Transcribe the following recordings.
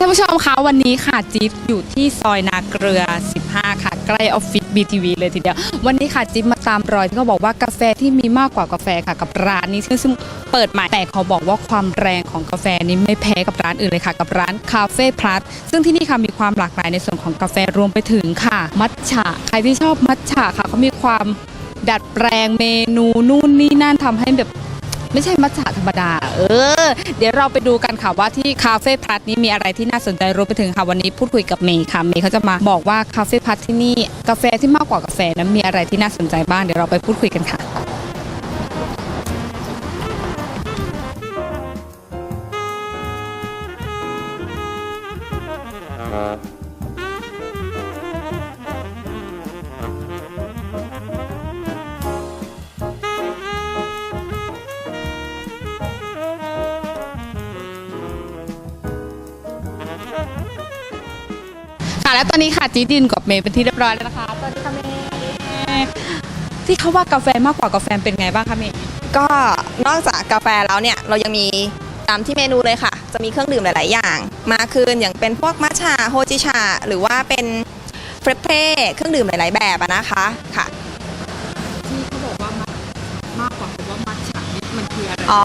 ท่านผู้ชมคะวันนี้ค่ะจิ๊บอยู่ที่ซอยนาเกลือ 15 ค่ะ ใกล้ออฟฟิศ BTV เลยทีเดียว วันนี้ค่ะจิ๊บมาตามรอยที่เขาบอกว่ากาแฟที่มีมากกว่ากาแฟค่ะกับร้านนี้ซึ่งซึ่งเปิดใหม่แต่เขาบอกว่าความแรงของกาแฟนี้ไม่แพ้กับร้านอื่นเลยค่ะ กับร้านคาเฟ่พลัสซึ่งที่นี่ค่ะมีความหลากหลายในส่วนของกาแฟรวมไปถึงค่ะ มัทฉะใครที่ชอบมัทฉะค่ะเขามีความดัดแปลงเมนูนู่นนี่นั่นทำให้แบบ ไม่ใช่มัทฉะธรรมดา เออ เดี๋ยวเราไปดูกันค่ะว่าที่คาเฟ่พัทนี้มีอะไรที่น่าสนใจรู้ไปถึงค่ะวันนี้พูดคุยกับเมย์ค่ะเมย์เขาจะมาบอกว่าคาเฟ่พัทที่นี่กาแฟที่มากกว่ากาแฟนั้นมีอะไรที่น่าสนใจบ้างเดี๋ยวเราไปพูดคุยกันค่ะ จีดินกับเมย์เป็นที่เรียบร้อยแล้วนะคะสวัสดีค่ะเมย์ที่เขาว่ากาแฟมากกว่ากาแฟเป็นไงบ้างคะเมย์ก็นอกจากกาแฟแล้วเนี่ยเรายังมีตามที่เมนูเลยค่ะ จะมีเครื่องดื่มหลาย ๆ อย่าง มากขึ้นอย่างเป็นพวกมัทฉะโฮจิชา หรือว่าเป็นเฟรปเพ่เครื่องดื่มหลาย ๆ แบบอะนะคะค่ะที่เขาบอกว่ามากกว่าคำว่ามัทฉะนี่มันคืออะไรอ๋อ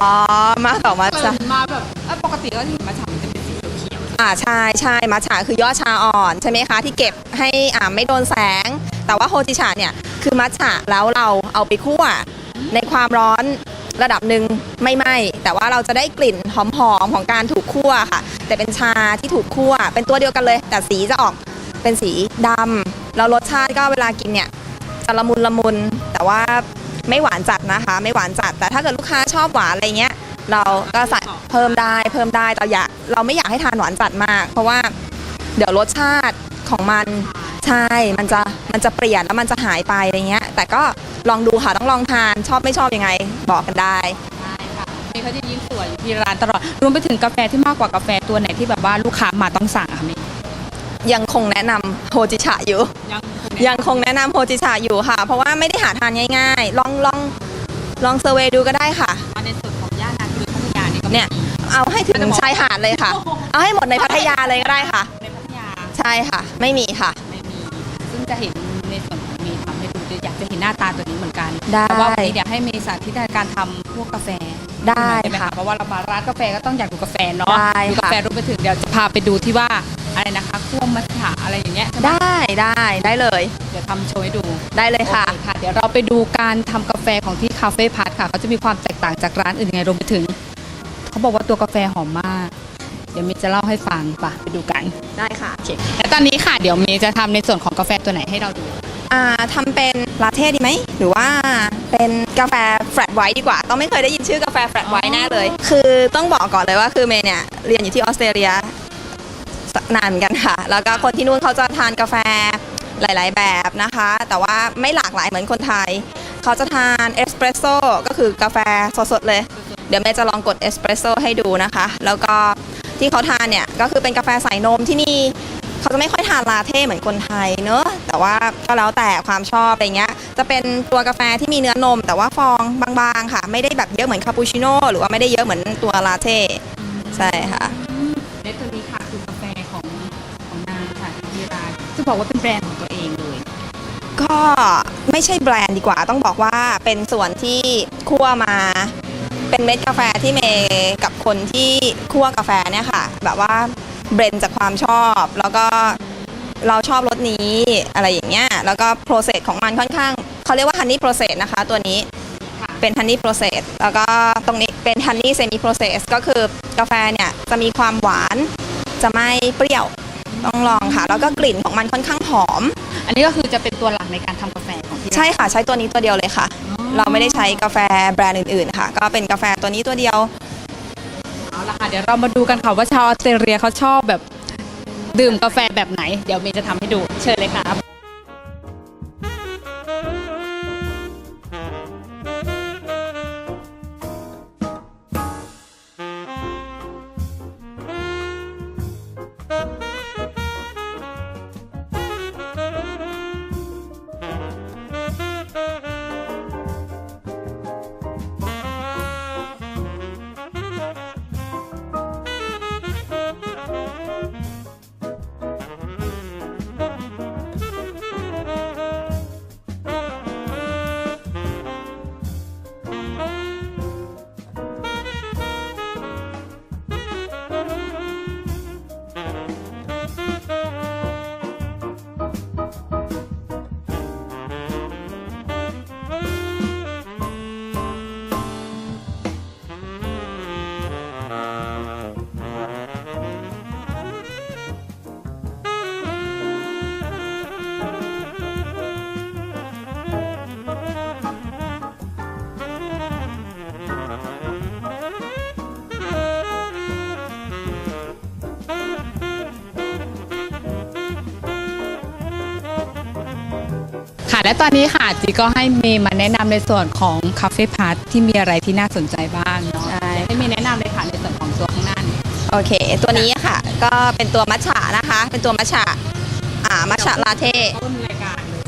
มากกว่ามัทเปิฉะดมาแบบเอ้ยปกติก็ที่มัทฉะมันจะเป็นสีเขียว อ่าใช่ใช่มัทฉะคือยอดชาอ่อนใช่ไหมคะที่เก็บให้อ่าไม่โดนแสง แต่ว่าโฮจิชาเนี่ยคือมัทฉะแล้วเราเอาไปคั่วในความร้อนระดับหนึ่งไม่ไหม้แต่ว่าเราจะได้กลิ่นหอมๆของการถูกคั่วค่ะ แต่เป็นชาที่ถูกคั่ว เป็นตัวเดียวกันเลย แต่สีจะออกเป็นสีดำแล้วรสชาติก็เวลากินเนี่ยจะละมุนละมุนแต่ว่าไม่หวานจัดนะคะ ไม่หวานจัด แต่ถ้าเกิดลูกค้าชอบหวานอะไรเงี้ย เราก็ใส่เพิ่มได้เพิ่มได้แต่อยากเราไม่อยากให้ทานหวานจัดมาก เพราะว่าเดี๋ยวรสชาติของมันใช่มันจะมันจะเปลี่ยนแล้วมันจะหายไปอะไรเงี้ย แต่ก็ลองดูค่ะต้องลองทานชอบไม่ชอบยังไง บอกกันได้ๆใช่ค่ะเมย์เขาจะยิ้มสวยอยู่ที่ร้านตลอดรวมไปถึงกาแฟที่มากกว่ากาแฟตัวไหนที่แบบว่าลูกค้ามาต้องสั่งอะค่ะเมย์ยังคงแนะนำโฮจิชะอยู่ยังยังคงแนะนำโฮจิชะอยู่ค่ะ เพราะว่าไม่ได้หาทานง่าย ๆ ลองลองลองเซอร์เวย์ดูก็ได้ค่ะมาในส่ว เนี่ยเอาให้ถึงชายหาดเลยค่ะ เอาให้หมดในพัทยาเลยก็ได้ค่ะ ในพัทยาใช่ค่ะ ไม่มีค่ะ ไม่มี ซึ่งจะเห็นในส่วนของเมย์ทำให้ดูด้วยอยากจะเห็นหน้าตาตัวนี้เหมือนกันได้เพราะว่าวันนี้เดี๋ยวให้เมย์สาธิตการทำพวกกาแฟได้หมค่ะ เพราะว่าเรามาร้านกาแฟก็ต้องอยากดูกาแฟเนาะได้ดูกาค่ะ แฟรวมไปถึงเดี๋ยวจะพาไปดูที่ว่าอะไรนะคะคั่วมัทฉะอะไรอย่างเงี้ยใช่ไหมได้ได้ได้เลยเดี๋ยวทำโชว์ให้ดู ได้เลยค่ะ โอค่ะเดี๋ยวเราไปดูการทำกาแฟของที่คาเฟ่พัทค่ะเขาจะมีความแตกต่างจากร้านอื่นยังไงรวมไปถึง เขาบอกว่าตัวกาแฟหอมมาก เดี๋ยวเมย์จะเล่าให้ฟังปะไปดูกันได้ค่ะโอเคแล้วตอนนี้ค่ะเดี๋ยวเมย์จะทำในส่วนของกาแฟตัวไหนให้เราดูอ่าทำเป็นลาเต้ดีไหม หรือว่าเป็นกาแฟแฟลตไวท์ดีกว่า ต้องไม่เคยได้ยินชื่อกาแฟแฟลตไวท์แน่เลย คือต้องบอกก่อนเลยว่าคือเมย์เนี่ยเรียนอยู่ที่ออสเตรเลียนานเหมือนกันค่ะ แล้วก็คนที่นู่นเขาจะทานกาแฟหลาย ๆ แบบนะคะ แต่ว่าไม่หลากหลายเหมือนคนไทย เขาจะทานเอสเปรสโซ่ก็คือกาแฟสดๆเลยเดี๋ยวเมย์จะลองกดเอสเปรสโซ่ให้ดูนะคะ แล้วก็ที่เขาทานเนี่ยก็คือเป็นกาแฟใส่นมที่นี่เขาจะไม่ค่อยทานลาเต้เหมือนคนไทยเนอะแต่ว่าก็แล้วแต่ความชอบอะไรเงี้ย จะเป็นตัวกาแฟที่มีเนื้อนม แต่ว่าฟองบางๆค่ะ ไม่ได้แบบเยอะเหมือนคาปูชิโน่หรือว่าไม่ได้เยอะเหมือนตัวลาเต้ใช่ค่ะเนตัวนี้ค่ะคือกาแฟของของนางค่ะที่ร้านจะบอกว่าเป็นแบรนด์ของตัวเองเลย ก็ไม่ใช่แบรนด์ดีกว่า ต้องบอกว่าเป็นส่วนที่คั่วมา เป็นเม็ดกาแฟที่เมย์กับคนที่คั่วกาแฟเนี่ยค่ะ แบบว่าเบรนจากความชอบ แล้วก็เราชอบรสนี้อะไรอย่างเงี้ยแล้วก็โปรเซสของมันค่อนข้างเขาเรียกว่าฮันนี่โปรเซสนะคะ ตัวนี้เป็นฮันนี่โปรเซสแล้วก็ตรงนี้เป็นฮันนี่เซมิโปรเซสก็คือกาแฟเนี่ยจะมีความหวานจะไม่เปรี้ยว ต้องลองค่ะ แล้วก็กลิ่นของมันค่อนข้างหอม อันนี้ก็คือจะเป็นตัวหลักในการทำกาแฟของที่ร้าน ใช่ค่ะใช้ตัวนี้ตัวเดียวเลยค่ะเราไม่ได้ใช้กาแฟแบรนด์อื่นๆค่ะ ก็เป็นกาแฟตัวนี้ตัวเดียว เอาละค่ะเดี๋ยวเรามาดูกันค่ะว่าชาวออสเตรเลียเขาชอบแบบดื่มกาแฟแบบไหน เดี๋ยวเมย์จะทำให้ดูเชิญเลยครับ และตอนนี้ค่ะจีก็ให้เมย์มาแนะนำในส่วนของคาเฟ่พาร์ทที่มีอะไรที่น่าสนใจบ้างเนาะใช่ให้เมย์แนะนำเลยค่ะในส่วนของตัวข้างหน้านี้ โอเค ตัวนี้ค่ะ ก็เป็นตัวมัทฉะนะคะ เป็นตัวมัทฉะอ่ามัทฉะลาเต้ต้นรายการเลย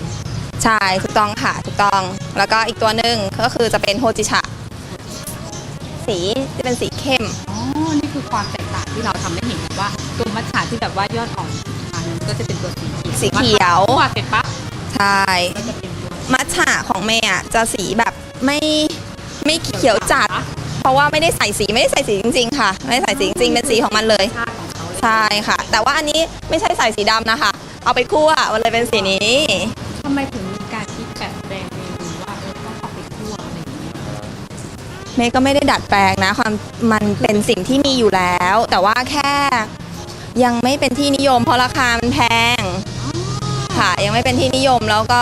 ใช่ถูกต้องค่ะ ถูกต้อง แล้วก็อีกตัวหนึ่งก็คือจะเป็นโฮจิชะสีจะเป็นสีเข้ม อ๋อ นี่คือความแตกต่างที่เราทำให้เห็นว่าตัวมัทฉะที่แบบว่ายอดอ่อนอันนั้นก็จะเป็นตัวสีเขียวสีเขียว พอเสร็จปั๊บ ใช่ก็จะเป็นตัวมัทฉะของเมย์อะจะสีแบบไม่ไม่เขียวจัด เพราะว่าไม่ได้ใส่สีไม่ได้ใส่สีจริง ๆ ค่ะ ไม่ได้ใส่สีจริงๆเป็นสีของมันเลยชาติของเขาเลย ใช่ค่ะ แต่ว่าอันนี้ไม่ใช่ใส่สีดำนะคะ เอาไปคั่วมันเลยเป็นสีนี้ ทำไมถึงมีการคิดแบบแปลงเมนูว่าเออต้องเอาไปคั่วอะไรอย่างเงี้ยเมย์ก็ไม่ได้ดัดแปลงนะความมันเป็นสิ่งที่มีอยู่แล้ว แต่ว่าแค่ยังไม่เป็นที่นิยมเพราะราคามันแพง ค่ะ ยังไม่เป็นที่นิยมแล้วก็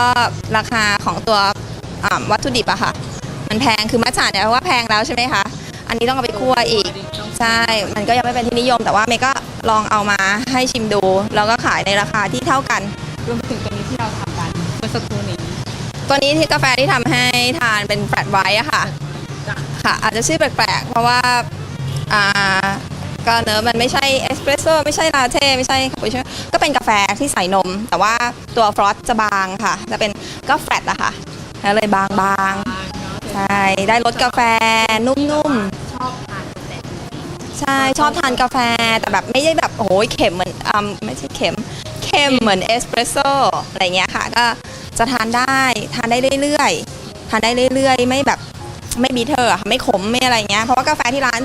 ราคาของตัวอ่าวัตถุดิบอะค่ะ มันแพงคือมัทฉะเนี่ยเพราะว่าแพงแล้วใช่ไหมคะอันนี้ต้องเอาไปคั่วอีกใช่ มันก็ยังไม่เป็นที่นิยม แต่ว่าเมย์ก็ลองเอามาให้ชิมดู แล้วก็ขายในราคาที่เท่ากันรวมไปถึงตัวนี้ที่เราทำกันเมื่อสักครู่นี้ ตัวนี้ที่กาแฟที่ทำให้ทานเป็นแฟลตไวท์อะค่ะจ้ะค่ะ อาจจะชื่อแปลกๆเพราะว่าอ่า ก็เนอะมันไม่ใช่เอสเปรสโซ่ไม่ใช่ลาเต้ไม่ใช่คาปูชิโน่ก็เป็นกาแฟที่ใส่นม แต่ว่าตัวฟรอสจะบางค่ะ จะเป็นก็แฟลตอะค่ะแล้วเลยบางๆใช่ได้รสกาแฟนุ่มๆชอบทานแต่ใช่ชอบทานกาแฟแต่แบบไม่ได้แบบโอ้ยเข็มเหมือนอ่าไม่ใช่เข็มเข้มเหมือนเอสเปรสโซ่อะไรเงี้ยค่ะก็จะทานได้ทานได้เรื่อยๆ ทานได้เรื่อยๆ ไม่แบบไม่บีเทอร์อะค่ะไม่ขมไม่อะไรเงี้ยเพราะว่ากาแฟที่ร้าน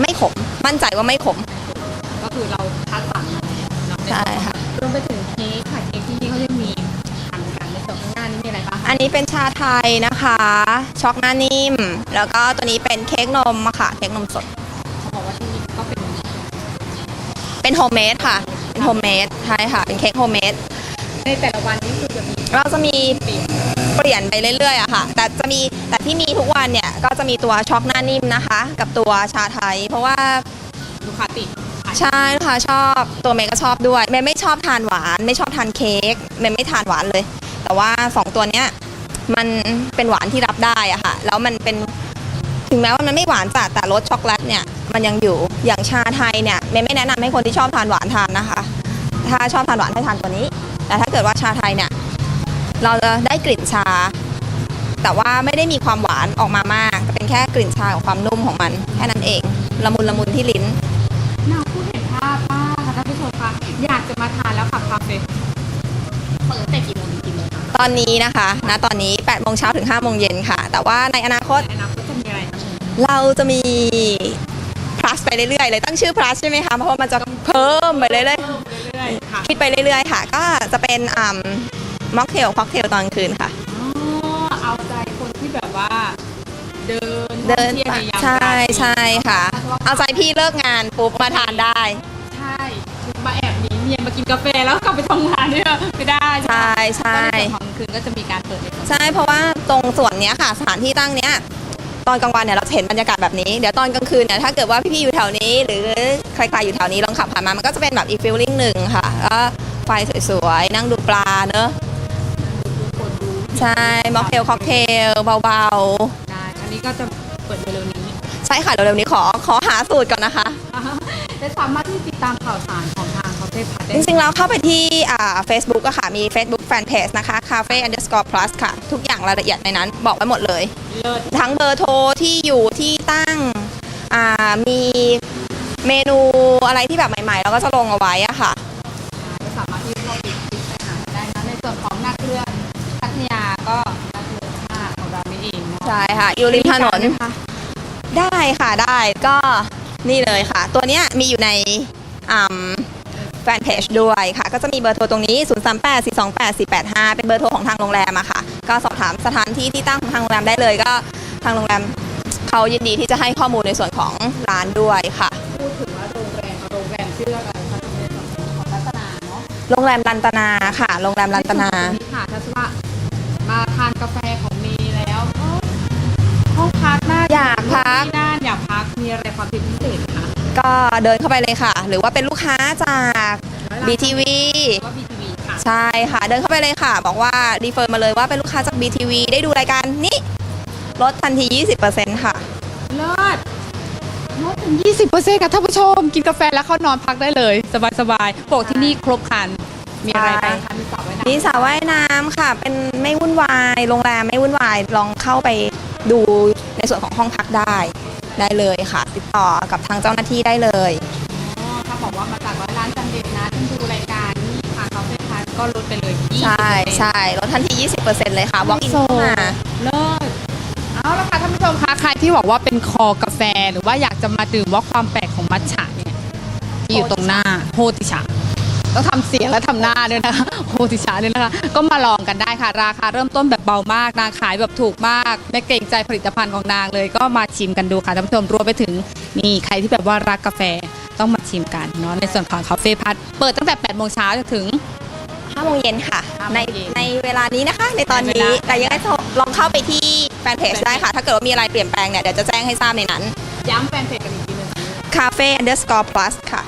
ไม่ขม มั่นใจว่าไม่ขม ก็คือเราคัดสรรมาแล้วเนาะใช่ค่ะ รวมไปถึงเค้กค่ะเค้กที่นี่เขายังมีทำกันในส่วนข้างหน้านี้มีอะไรบ้างคะอันนี้เป็นชาไทยนะคะ ช็อกหน้านิ่ม แล้วก็ตัวนี้เป็นเค้กนมอะค่ะ เค้กนมสด เขาบอกว่าที่นี่ก็เป็นเป็นโฮมเมดค่ะ เป็นโฮมเมด ใช่ค่ะ เป็นเค้กโฮมเมด ในแต่ละวันนี้คือจะมีเราจะมี เปลี่ยน เปลี่ยนไปเรื่อยๆอะค่ะ แต่จะมีแต่ที่มีทุกวันเนี่ยก็จะมีตัวช็อกหน้านิ่มนะคะ กับตัวชาไทย เพราะว่าลูกค้าติดใช่ลูกค่ะชอบตัวเมย์ก็ชอบด้วยเมย์ไม่ชอบทานหวาน ไม่ชอบทานเค้กเมย์ไม่ทานหวานเลย แต่ว่าสองตัวเนี้ยมันเป็นหวานที่รับได้อะค่ะ แล้วมันเป็นถึงแม้ว่ามันไม่หวานจัดแต่รสช็อกโกแลตเนี่ยมันยังอยู่อย่างชาไทยเนี่ยเมย์ไม่แนะนำให้คนที่ชอบทานหวานทานนะคะ ถ้าชอบทานหวานให้ทานตัวนี้ แต่ถ้าเกิดว่าชาไทยเนี่ย เราจะได้กลิ่นชา แต่ว่าไม่ได้มีความหวานออกมามากแต่เป็นแค่กลิ่นชากับความนุ่มของมัน แค่นั้นเอง ละมุนละมุนที่ลิ้นน่าพูดเห็นภาพมากค่ะท่านผู้ชมคะอยากจะมาทานแล้วค่ะคาเฟ่เปิดแต่กี่โมงถึงกี่โมงคะตอนนี้นะคะณตอนนี้8โมงเช้าถึง5โมงเย็นค่ะ แต่ว่าในอนาคต ในอนาคตจะมีอะไรนะเราจะมี plus ไปเรื่อยๆเลยตั้งชื่อ plus ใช่ไหมคะเพราะว่ามันจะเพิ่มไปเรื่อยเรื่อยๆค่ะ ๆ คิดไปเรื่อยๆค่ะ ก็จะเป็นอ่า ม็อกเทลค็อกเทลตอนกลางคืนค่ะ อ๋อเอาใจคนที่แบบว่า เดินเดินท่องที่ยวในยามใช่ใช่ค่ะ เอาใจพี่เลิกงานปุ๊บมาทานได้ ใช่มาแอบหนีเมียมากินกาแฟแล้วกลับไปทำงานเนี่ยไม่ได้ใช่ใช่ก็ในส่วนของคืนก็จะมีการเปิดในส่วนใช่เพราะว่าตรงส่วนเนี้ยค่ะสถานที่ตั้งเนี้ยตอนกลางวันเนี่ยเราจะเห็นบรรยากาศแบบนี้ เดี๋ยวตอนกลางคืนเนี่ยถ้าเกิดว่าพี่ๆอยู่แถวนี้ หรือใครๆอยู่แถวนี้ลองขับผ่านมา มันก็จะเป็นแบบอีกฟิลลิ่งหนึ่งค่ะก็ไฟสวยๆ นั่งดูปลาเนอะ ใช่ม็อกเทลค็อกเทลเบาได้อันนี้ก็จะเปิดเร็วๆนี้ ๆ ใช่ค่ะเร็วๆนี้ขอขอหาสูตรก่อนนะคะ และสามารถที่ติดตามข่าวสารของทางคาเฟ่พัทได้จริงๆแล้วเข้าไปที่อ่า Facebook อะค่ะ มี Facebook Fanpage นะคะ Cafe Underscore Plus ค่ะ ทุกอย่างรายละเอียดในนั้นบอกไว้หมดเลย เลิศทั้งเบอร์โทรที่อยู่ที่ตั้งอ่ามีเมนูอะไรที่แบบใหม่ๆเราก็จะลงเอาไว้อะค่ะ ค่ะ อยู่ริมถนนมีการไหมคะได้ค่ะได้ก็นี่เลยค่ะ ตัวเนี้ยมีอยู่ในแฟนเพจด้วยค่ะ ก็จะมีเบอร์โทรตรงนี้ 0 3 8 4 2 8 4 8 5 เป็นเบอร์โทรของทางโรงแรมอะค่ะ ก็สอบถามสถานที่ที่ตั้งของทางโรงแรมได้เลย ก็ทางโรงแรมเขายินดีที่จะให้ข้อมูลในส่วนของร้านด้วยค่ะ พูดถึงว่าโรงแรมโรงแรมชื่ออะไรคะในส่วนของรัตนาเนาะโรงแรมลันตนาค่ะ โรงแรมลันตนาในส่วของนี้ค่ะถ้าสมมติว่ามาทานกาแฟของ ห้องพักน่าอยากพัก ที่น่านอยากพักมีอะไรความพิเศษคะก็เดินเข้าไปเลยค่ะ หรือว่าเป็นลูกค้าจาก BTV ว่า BTV ค่ะใใช่ค่ะ เดินเข้าไปเลยค่ะ บอกว่ารีเฟอร์มาเลยว่าเป็นลูกค้าจาก BTV ได้ดูรายการนี้ลดทันที 20%ค่ะ เลิศลดถึง20%ค่ะท่านผู้ชม กินกาแฟแล้วเข้านอนพักได้เลย สบายๆปกที่นี่ครบครัน มีอะไรบ้างคะมีสระว่ายน้ำมีสระว่ายน้ำค่ะ เป็นไม่วุ่นวาย โรงแรมไม่วุ่นวาย ลองเข้าไป ดูในส่วนของห้องพักได้ได้เลยค่ะ ติดต่อกับทางเจ้าหน้าที่ได้เลย อ๋อถ้าบอกว่ามาจากร้อยล้านจันเด็ดนะท่านดูรายการนี่ค่ะคาเฟ่พัทก็ลดไปเลย20%ใช่ใช่ลดทันที 20%เลยค่ะ walk in เข้ามา เลิศเอาละค่ะท่านผู้ชมคะใครที่บอกว่าเป็นคอกาแฟหรือว่าอยากจะมาดื่มว่าความแปลกของมัทฉะเนี่ยที่อยู่ตรงหน้าโฮติชะ ต้องทำเสียงและทำหน้าด้วยนะคะโฮติชะเนี่ยนะคะ ก็มาลองกันได้ค่ะ ราคาเริ่มต้นแบบเบามากนางขายแบบถูกมากไม่เกรงใจผลิตภัณฑ์ของนางเลย ก็มาชิมกันดูค่ะท่านผู้ชมรวมไปถึงนี่ใครที่แบบว่ารักกาแฟต้องมาชิมกันเนาะในส่วนของคาเฟ่พัทเปิดตั้งแต่8โมงเช้าจนถึง 5โมงเย็นค่ะห้าโมงในเย็นในเวลานี้นะคะ ในตอนในเวนี้ลา แต่ยังไงลองเข้าไปที่แฟนเพจได้ค่ะ ถ้าเกิดว่ามีอะไรเปลี่ยนแปลงเนี่ย เดี๋ยวจะแจ้งให้ทราบในนั้นย้ำแฟนเพจกันอีกทีหนึง cafe underscore plus ค่ะ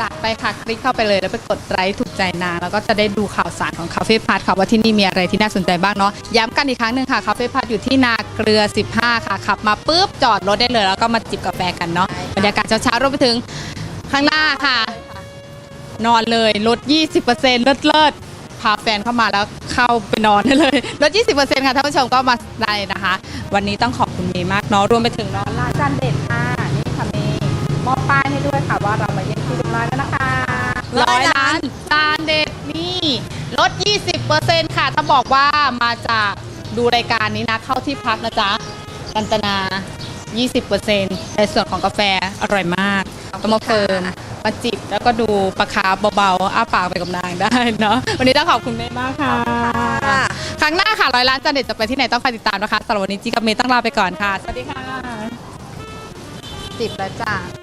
จัดไปค่ะคลิกเข้าไปเลยแล้วไปกดไลค์ถูกใจนางแล้วก็จะได้ดูข่าวสารของคาเฟ่พัทค่ะว่าที่นี่มีอะไรที่น่าสนใจบ้างเนาะย้ำกันอีกครั้งหนึ่งค่ะคาเฟ่พัทอยู่ที่นาเกลือ 15 ค่ะขับมาปุ๊บจอดรถได้เลย แล้วก็มาจิบกาแฟกันเนาะบรรยากาศเช้าๆรวมไปถึงข้างหน้าค่ะ นอนเลยลด 20%เลิศเลิศพาแฟนเข้ามาแล้วเข้าไปนอนได้เลยลด 20%ค่ะท่านผู้ชมก็มาได้นะคะ วันนี้ต้องขอบคุณเมย์มากเนาะรวมไปถึงเนาะร้าจานเด็ดค่ะนี่ค่ะเมย์มอบป้ายให้ด้วยค่ะว่าเรา มาเยี่ยมที่ร้านแล้วนะคะร้ร้ออยยล้าล้านนจานเด็ดนี่ลด 20%ค่ะ ถ้าบอกว่ามาจากดูรายการนี้นะ เข้าที่พักนะจ๊ะกันตนา 20%ในส่วนของกาแฟอร่อยมากต้องมาเฟิร์มมาจิบแล้วก็ดูปลาคาร์ฟเบาๆ อ้าปากไปกับนางได้เนาะวันนี้ต้องขอบคุณเมย์มากค่ะค่ะ ครั้งหน้าค่ะร้อยล้านจานเด็ดจะไปที่ไหนต้องคอยติดตามนะคะสำหรับวันนี้จีกับเมย์ต้องลาไปก่อนค่ะ สวัสดีค่ะ จิบแล้วจ้า